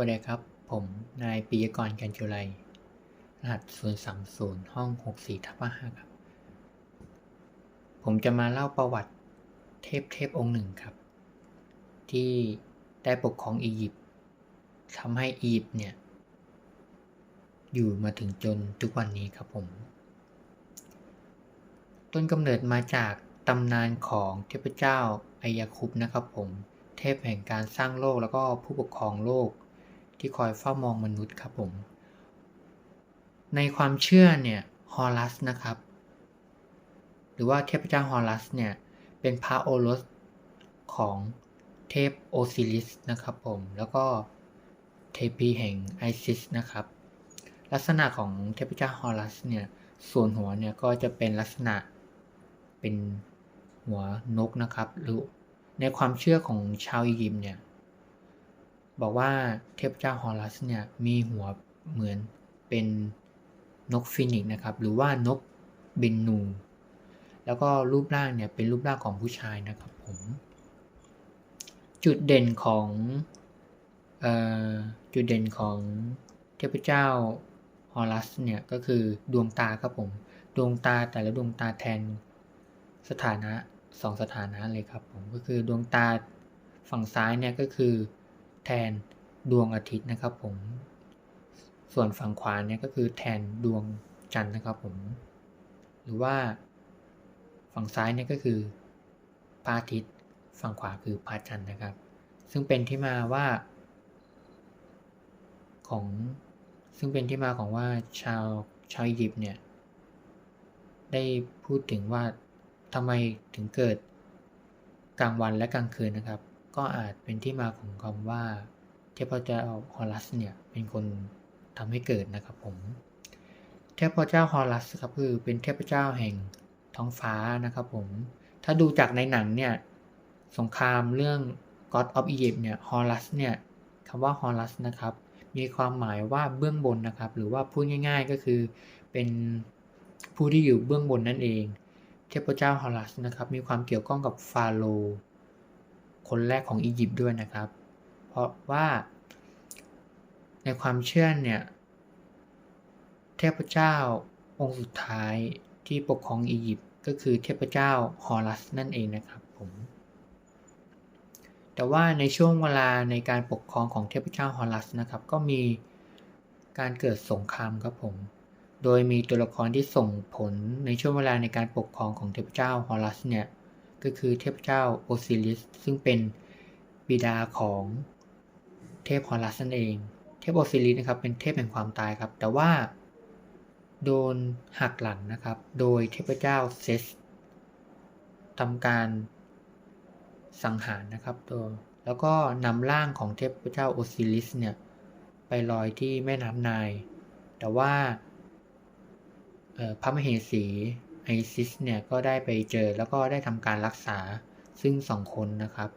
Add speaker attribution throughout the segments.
Speaker 1: วัสดีครับ ผมนายปิยกรกันจุไรรหัส 030 ห้อง 64ทับ5ครับ ผมจะมาเล่าประวัติเทพเทพองค์หนึ่งครับ ที่ได้ปกครองอียิปต์ทำให้อียิปต์เนี่ย อยู่มาถึงจนทุกวันนี้ครับผม ต้นกำเนิดมาจากตำนานของเทพเจ้าไอยาคุปนะครับผมเทพแห่งการสร้างโลกแล้วก็ผู้ปกครองโลก ที่คอยเฝ้ามองมนุษย์ครับผม ในความเชื่อเนี่ยฮอรัสนะครับ หรือว่าเทพเจ้าฮอรัสเนี่ยเป็นพระโอรสของเทพโอซิริสนะครับผม แล้วก็เทพีแห่งไอซิสนะครับ ลักษณะของเทพเจ้าฮอรัสเนี่ยส่วนหัวเนี่ยก็จะเป็นลักษณะเป็นหัวนกนะครับหรือในความเชื่อของชาวอียิปต์เนี่ย บอกว่าเทพเจ้าฮอรัสเนี่ยมีหัวเหมือนเป็นนกฟินิกนะครับ หรือว่านกเบนนู แล้วก็รูปร่างเนี่ยเป็นรูปร่างของผู้ชายนะครับผม จุดเด่นของเอ่อจุดเด่นของเทพเจ้าฮอรัสเนี่ยก็คือดวงตาครับผม ดวงตาแต่ละดวงตาแทนสถานะสองสถานะเลยครับผมก็คือดวงตาฝั่งซ้ายเนี่ยก็คือ แทนดวงอาทิตย์นะครับผม ส่วนฝั่งขวาเนี่ยก็คือแทนดวงจันทร์นะครับผม หรือว่าฝั่งซ้ายเนี่ยก็คือพระอาทิตย์ ฝั่งขวาคือพระจันทร์นะครับ ซึ่งเป็นที่มาว่าของซึ่งเป็นที่มาของว่าชาวชาวอียิปต์เนี่ยได้พูดถึงว่าทำไมถึงเกิดกลางวันและกลางคืนนะครับ ก็อาจเป็นที่มาของคำว่าเทพเจ้าฮอรัสเนี่ยเป็นคนทำให้เกิดนะครับผม เทพเจ้าฮอรัสครับคือเป็นเทพเจ้าแห่งท้องฟ้านะครับผม ถ้าดูจากในหนังเนี่ยสงครามเรื่อง God of Egypt เนี่ยฮอรัสเนี่ยคำว่าฮอรัสนะครับมีความหมายว่าเบื้องบนนะครับ หรือว่าพูดง่าย ๆก็คือเป็นผู้ที่อยู่เบื้องบนนั่นเอง เทพเจ้าฮอรัสนะครับมีความเกี่ยวข้องกับฟาโรห์ คนแรกของอียิปต์ด้วยนะครับ เพราะว่าในความเชื่อเนี่ยเทพเจ้าองค์สุดท้ายที่ปกครองอียิปต์ก็คือเทพเจ้าฮอรัสนั่นเองนะครับผมแต่ว่าในช่วงเวลาในการปกครองของเทพเจ้าฮอรัสนะครับ ก็มีการเกิดสงครามครับผม โดยมีตัวละครที่ส่งผลในช่วงเวลาในการปกครองของเทพเจ้าฮอรัสเนี่ย ก็คือเทพเจ้าโอซิริสซึ่งเป็นบิดาของเทพฮอรัสนั่นเอง เทพโอซิริสนะครับเป็นเทพแห่งความตายครับ แต่ว่าโดนหักหลังนะครับ โดยเทพเจ้าเซสทำการสังหารนะครับตัวแล้วก็นำร่างของเทพเจ้าโอซิริสเนี่ยไปลอยที่แม่น้ำไนาย แต่ว่าพระมเหสี ไอซิสเนี่ยก็ได้ไปเจอแล้วก็ได้ทำการรักษาซึ่งสองคนนะครับ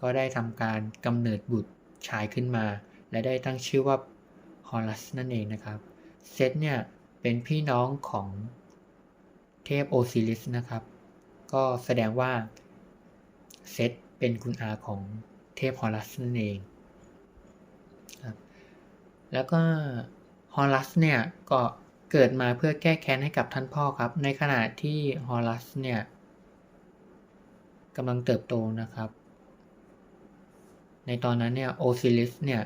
Speaker 1: ก็ได้ทำการกำเนิดบุตรชายขึ้นมา และได้ตั้งชื่อว่าฮอรัสนั่นเองนะครับเซตเนี่ยเป็นพี่น้องของเทพโอซิริสนะครับ ก็แสดงว่าเซตเป็นคุณอาของเทพฮอรัสนั่นเองครับแล้วก็ฮอรัสเนี่ยก็ เกิดมาเพื่อแก้แค้นให้กับท่านพ่อครับ ในขณะที่ฮอรัสเนี่ยกำลังเติบโตนะครับ ในตอนนั้นเนี่ยโอซิริสเนี่ย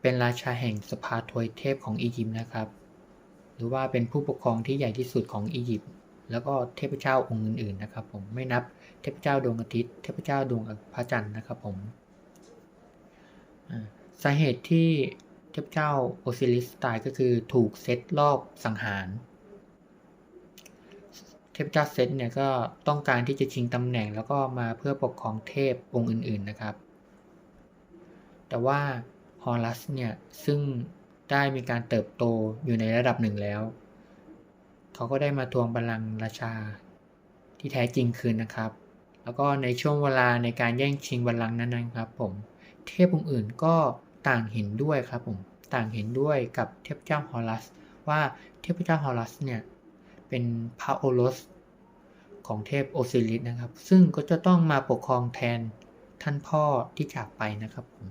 Speaker 1: เป็นราชาแห่งสภาทวยเทพของอียิปต์นะครับ หรือว่าเป็นผู้ปกครองที่ใหญ่ที่สุดของอียิปต์แล้วก็เทพเจ้าองค์อื่นๆนะครับ ผมไม่นับเทพเจ้าดวงอาทิตย์ เทพเจ้าดวงพระจันทร์นะครับผมสาเหตุที่ ทพเจ้าโอซิริสตายก็คือถูกเซตรอบสังหาร เทพเจ้าเซตเนี่ยก็ต้องการที่จะชิงตำแหน่งแล้วก็มาเพื่อปกครองเทพองค์อื่นๆนะครับ แต่ว่าฮอรัสเนี่ยซึ่งได้มีการเติบโตอยู่ในระดับหนึ่งแล้ว เขาก็ได้มาทวงบัลลังก์ราชาที่แท้จริงคืนนะครับ แล้วก็ในช่วงเวลาในการแย่งชิงบัลลังก์นั้นนะครับผม เทพองค์อื่นก็ ต่างเห็นด้วยครับผมต่างเห็นด้วยกับเทพเจ้าฮอรัส ว่าเทพเจ้าฮอรัสเนี่ยเป็นพระโอรสของเทพโอซิริสนะครับ ซึ่งก็จะต้องมาปกครองแทนท่านพ่อที่จากไปนะครับผม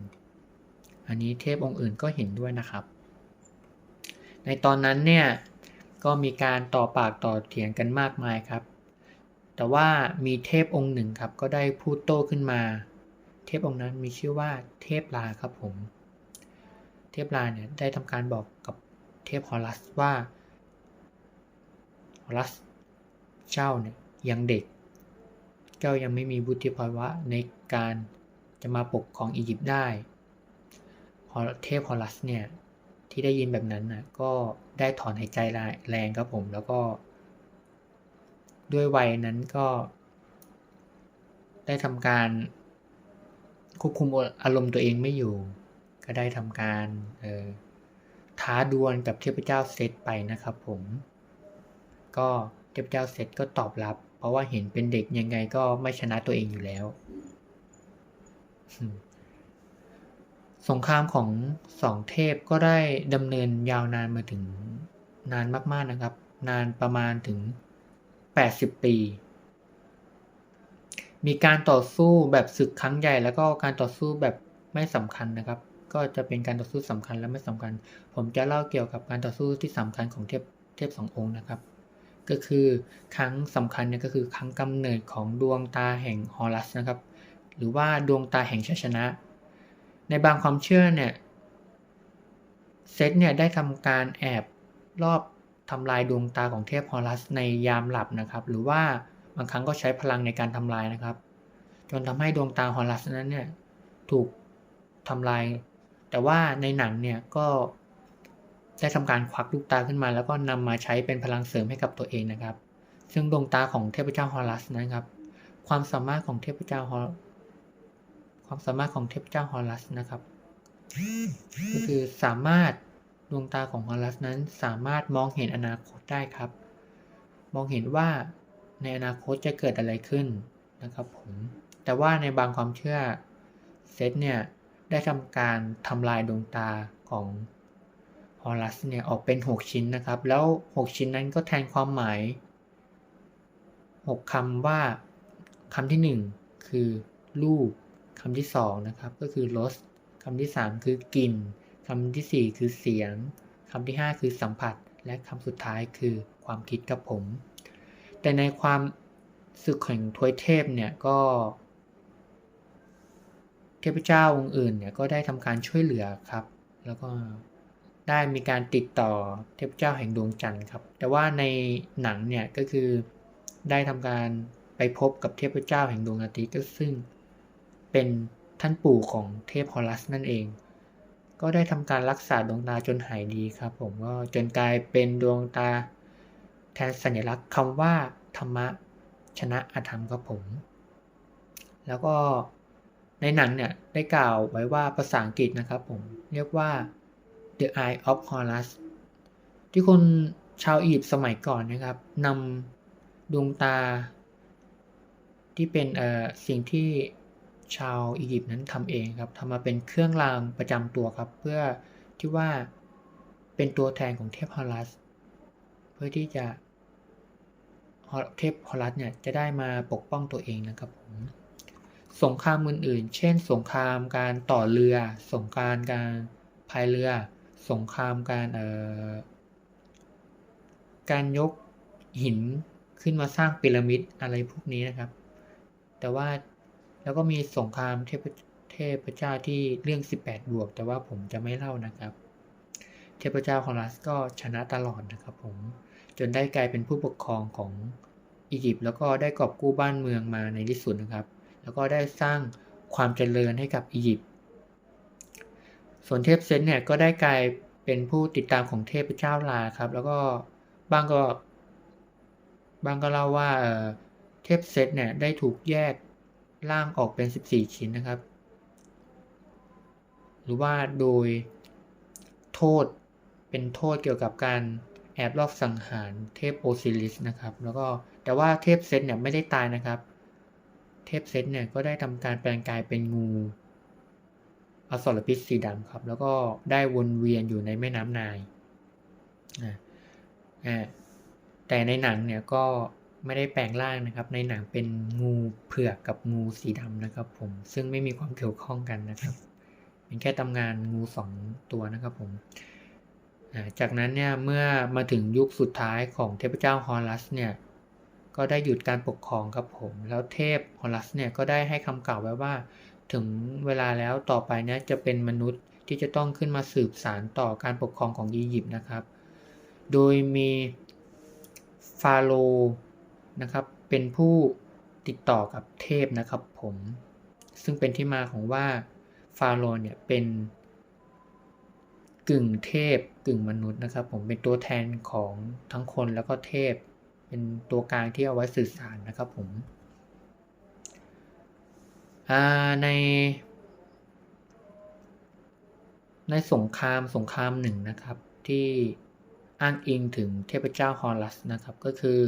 Speaker 1: อันนี้เทพองค์อื่นก็เห็นด้วยนะครับ ในตอนนั้นเนี่ยก็มีการต่อปากต่อเถียงกันมากมายครับ แต่ว่ามีเทพองค์หนึ่งครับก็ได้พูดโต้ขึ้นมา เทพองค์นั้นมีชื่อว่าเทพลาครับผม เทพลาเนี่ยได้ทำการบอกกับเทพฮอรัสว่าฮอรัสเจ้าเนี่ยยังเด็ก เจ้ายังไม่มีวุฒิภาวะในการจะมาปกครองอียิปต์ได้พอเทพฮอรัสเนี่ยที่ได้ยินแบบนั้นนะก็ได้ถอนหายใจแรงครับผมแล้วก็ ด้วยวัยนั้นก็ ได้ทำการควบคุมอารมณ์ตัวเองไม่อยู่ ก็ได้ทำการท้าดวลกับเทพเจ้าเซตไปนะครับผม ก็เทพเจ้าเซตก็ตอบรับ เพราะว่าเห็นเป็นเด็กยังไงก็ไม่ชนะตัวเองอยู่แล้ว สงครามของสองเทพก็ได้ดำเนินยาวนานมาถึงนานมากๆนะครับ นานประมาณถึง 80 ปี มีการต่อสู้แบบศึกครั้งใหญ่แล้วก็การต่อสู้แบบไม่สำคัญนะครับ ก็จะเป็นการต่อสู้สำคัญและไม่สำคัญ ผมจะเล่าเกี่ยวกับการต่อสู้ที่สำคัญของเทพเทพสององค์นะครับ ก็คือครั้งสำคัญเนี่ยก็คือครั้งกำเนิดของดวงตาแห่งฮอรัสนะครับ หรือว่าดวงตาแห่งชัยชนะ ในบางความเชื่อเนี่ยเซตเนี่ยได้ทำการแอบรอบทำลายดวงตาของเทพฮอรัสในยามหลับนะครับ หรือว่าบางครั้งก็ใช้พลังในการทำลายนะครับ จนทำให้ดวงตาฮอรัสนั้นเนี่ยถูกทำลาย แต่ว่าในหนังเนี่ยก็ได้ทำการควักลูกตาขึ้นมา แล้วก็นำมาใช้เป็นพลังเสริมให้กับตัวเองนะครับ ซึ่งดวงตาของเทพเจ้าฮอรัสนะครับ ความสามารถของเทพเจ้าฮอความสามารถของเทพเจ้าฮอรัสนะครับ ก็คือสามารถดวงตาของฮอรัสนั้นสามารถมองเห็นอนาคตได้ครับ มองเห็นว่าในอนาคตจะเกิดอะไรขึ้นนะครับผมแต่ว่าในบางความเชื่อเซตเนี่ย ได้ทำการทำลายดวงตาของฮอรัสเนี่ยออกเป็น 6 ชิ้นนะครับ แล้ว 6 ชิ้นนั้นก็แทนความหมาย 6คำว่าคำที่ 1 คือรูปคำที่ 2 นะครับ ก็คือรสคำที่ 3 คือกลิ่นคำที่ 4 คือเสียงคำที่ 5 คือสัมผัส และคำสุดท้ายคือความคิดกับผม แต่ในความศึกแห่งทวยเทพเนี่ยก็ ทพเจ้าองค์อื่นเนี่ยก็ได้ทำการช่วยเหลือครับ แล้วก็ได้มีการติดต่อเทพเจ้าแห่งดวงจันทร์ครับ แต่ว่าในหนังเนี่ยก็คือได้ทำการไปพบกับเทพเจ้าแห่งดวงอาทิตย์ก็ซึ่งเป็นท่านปู่ของเทพฮอรัสนั่นเอง ก็ได้ทำการรักษาดวงตาจนหายดีครับ ผมก็จนกลายเป็นดวงตาแทนสัญลักษณ์คำว่าธรรมะชนะอธรรมครับผม แล้วก็ ในหนังเนี่ยได้กล่าวไว้ว่าภาษาอังกฤษนะครับผมเรียกว่า The Eye of Horus ที่คนชาวอียิปต์สมัยก่อนนะครับนำดวงตา ที่เป็นเอ่อสิ่งที่ชาวอียิปต์นั้นทำเองครับทำมาเป็นเครื่องรางประจำตัวครับ เพื่อที่ว่าเป็นตัวแทนของเทพฮอรัส เพื่อที่จะเทพฮอรัสเนี่ยจะได้มาปกป้องตัวเองนะครับผม สงครามอื่นๆ เช่น สงครามการต่อเรือ สงครามการพายเรือ สงครามการเอ่อการยกหินขึ้นมาสร้างพีระมิดอะไรพวกนี้นะครับ แต่ว่าแล้วก็มีสงครามเทพเทพเจ้าที่เรื่อง 18 บวก แต่ว่าผมจะไม่เล่านะครับ เทพเจ้าฮองรัสก็ชนะตลอดนะครับผม จนได้กลายเป็นผู้ปกครองของอียิปต์แล้วก็ได้กอบกู้บ้านเมืองมาในที่สุดนะครับ แล้วก็ได้สร้างความเจริญให้กับอียิปต์ ส่วนเทพเซนเนี่ยก็ได้กลายเป็นผู้ติดตามของเทพเจ้าลาครับ แล้วก็บางก็บางก็เล่าว่าเทพเซตเนี่ยได้ถูกแยกร่างออกเป็น 14 ชิ้นนะครับ หรือว่าโดยโทษเป็นโทษเกี่ยวกับการแอบลอบสังหารเทพโอซิริสนะครับ แล้วก็แต่ว่าเทพเซตเนี่ยไม่ได้ตายนะครับ เทพเซตเนี่ยก็ได้ทำการแปลงกายเป็นงูอสรพิษสีดำครับ แล้วก็ได้วนเวียนอยู่ในแม่น้ำนายนะแต่ในหนังเนี่ยก็ไม่ได้แปลงร่างนะครับ ในหนังเป็นงูเผือกกับงูสีดำนะครับ ผมซึ่งไม่มีความเกี่ยวข้องกันนะครับเป็นแค่ตำนานงูสองตัวนะครับผมจากนั้นเนี่ยเมื่อมาถึงยุคสุดท้ายของเทพเจ้าฮอรัสเนี่ย ก็ได้หยุดการปกครองครับผม แล้วเทพฮอรัสเนี่ยก็ได้ให้คำกล่าวไว้ว่า ถึงเวลาแล้วต่อไปเนี่ยจะเป็นมนุษย์ที่จะต้องขึ้นมาสืบสารต่อการปกครองของอียิปต์นะครับ โดยมีฟาโรนะครับเป็นผู้ติดต่อกับเทพนะครับผม ซึ่งเป็นที่มาของว่าฟาโรเนี่ยเป็นกึ่งเทพกึ่งมนุษย์นะครับ ผมเป็นตัวแทนของทั้งคนแล้วก็เทพ เป็นตัวกลางที่เอาไว้สื่อสารนะครับผมใน ในสงครามสงครามหนึ่งนะครับที่อ้างอิงถึงเทพเจ้าฮอรัสนะครับก็คือ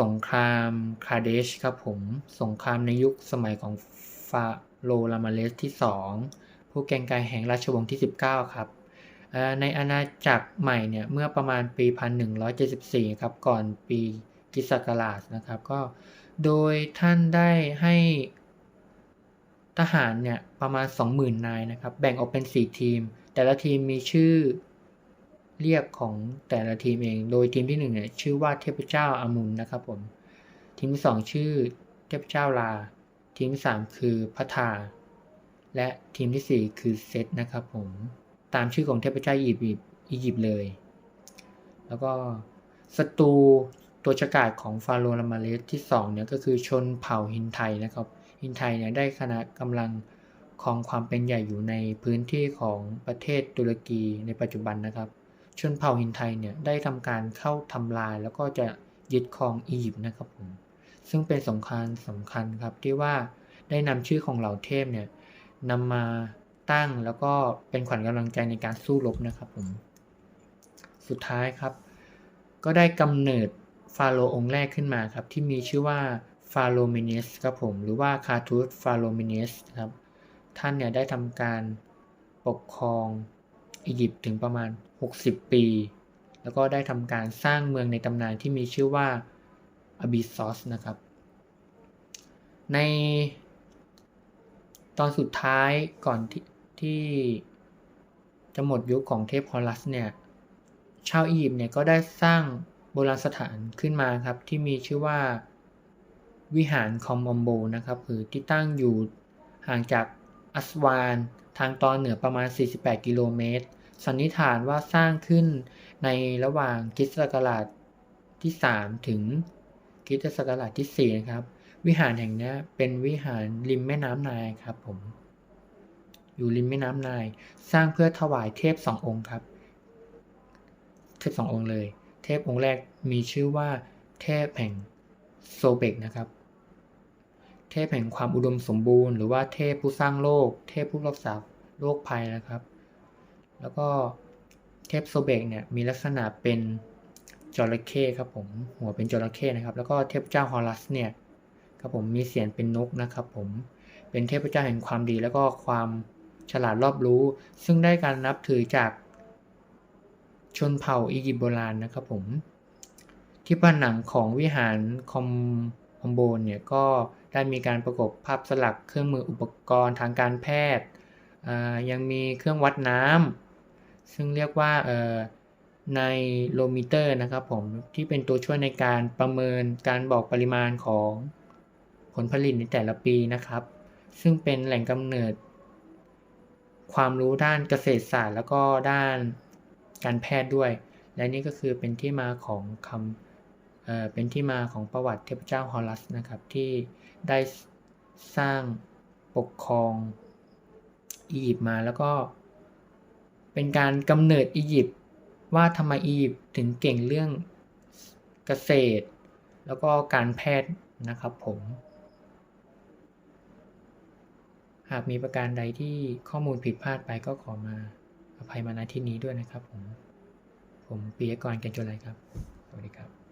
Speaker 1: สงครามคาเดชครับผมสงครามในยุคสมัยของฟาโรลามาเลสที่ 2 ผู้แกงกายแห่งราชวงศ์ที่ 19 ครับ ในอาณาจักรใหม่เนี่ยเมื่อประมาณปี 1174 ครับก่อนปีกิสกราชนะครับก็โดยท่านได้ให้ทหารเนี่ยประมาณ 20,000 นายนะครับแบ่งออกเป็น 4 ทีม แต่ละทีมมีชื่อเรียกของแต่ละทีมเอง โดยทีมที่1เนี่ยชื่อว่าเทพเจ้าอามุนนะครับผมทีมที่ 2 ชื่อเทพเจ้าลา ทีมที่ 3 คือพัทาและทีมที่ 4 คือเซตนะครับผม ตามชื่อของเทพเจ้าอียิปต์อียิปต์เลย แล้วก็ศัตรูตัวฉกาจของฟาโรห์ลามาเลสที่2เนี่ยก็คือชนเผ่าฮินไทนะครับฮินไทเนี่ยได้คณะกำลังครองความเป็นใหญ่อยู่ในพื้นที่ของประเทศตุรกีในปัจจุบันนะครับ ชนเผ่าฮินไทเนี่ยได้ทำการเข้าทำลายแล้วก็จะยึดครองอียิปต์นะครับผมซึ่งเป็นสงครามสำคัญครับที่ว่าได้นำชื่อของเหล่าเทพเนี่ยนำมา ตั้งแล้วก็เป็นขวัญกำลังใจในการสู้รบนะครับผม สุดท้ายครับ ก็ได้กำเนิดฟาโรห์องค์แรกขึ้นมาครับ ที่มีชื่อว่าฟาโรมินสครับผม หรือว่าคาทูสฟาโรมินสครับ ท่านเนี่ยได้ทำการปกครองอียิปต์ถึงประมาณ 60 ปี แล้วก็ได้ทำการสร้างเมืองในตำนานที่มีชื่อว่าอบิซอสนะครับ ในตอนสุดท้ายก่อนที่ ที่จะหมดยุคของเทพฮอรัสเนี่ย ชาวอียิปต์เนี่ยก็ได้สร้างโบราณสถานขึ้นมาครับ ที่มีชื่อว่าวิหารคอมอมโบนะครับคือที่ตั้งอยู่ห่างจากอัสวานทางตอนเหนือประมาณ 48 กิโลเมตร สันนิษฐานว่าสร้างขึ้นในระหว่างคริสตศักราชที่ 3 ถึงคริสตศักราชที่ 4 นะครับ วิหารแห่งนี้เป็นวิหารริมแม่น้ำนายครับผม อยู่ริมแม่น้ำนายสร้างเพื่อถวายเทพสององค์ครับ เทพสององค์เลย เทพองค์แรกมีชื่อว่า เทพแห่งโซเบกนะครับ เทพแห่งความอุดมสมบูรณ์ หรือว่าเทพผู้สร้างโลก เทพผู้รักษาโรคภัยนะครับ แล้วก็เทพโซเบกเนี่ยมีลักษณะเป็นจระเข้ครับผมหัวเป็นจระเข้นะครับ แล้วก็เทพเจ้าฮอรัสเนี่ยครับผมมีเสียงเป็นนกนะครับผมเป็นเทพเจ้าแห่งความดีแล้วก็ความ ฉลาดรอบรู้ ซึ่งได้การนับถือจากชนเผ่าอียิปต์โบราณนะครับผม ที่ผนังของวิหารคอมคอมโบนเนี่ยก็ได้มีการประกบภาพสลักเครื่องมืออุปกรณ์ทางการแพทย์ ยังมีเครื่องวัดน้ำซึ่งเรียกว่าในโลมิเตอร์นะครับผมที่เป็นตัวช่วยในการประเมินการบอกปริมาณของผลผลิตในแต่ละปีนะครับ ซึ่งเป็นแหล่งกำเนิด ความรู้ด้านเกษตรศาสตร์แล้วก็ด้านการแพทย์ด้วย และนี่ก็คือเป็นที่มาของคำเเป็นที่มาของประวัติเทพเจ้าฮอรัสนะครับที่ได้สร้างปกครองอียิปต์มาแล้วก็เป็นการกำเนิดอียิปต์ว่าทำไมอียิปต์ถึงเก่งเรื่องเกษตร แล้วก็การแพทย์นะครับผม หากมีประการใดที่ข้อมูลผิดพลาดไปก็ขอมาอภัยมาณที่นี้ด้วยนะครับผม ผมปียกรกันจุไรครับ สวัสดีครับ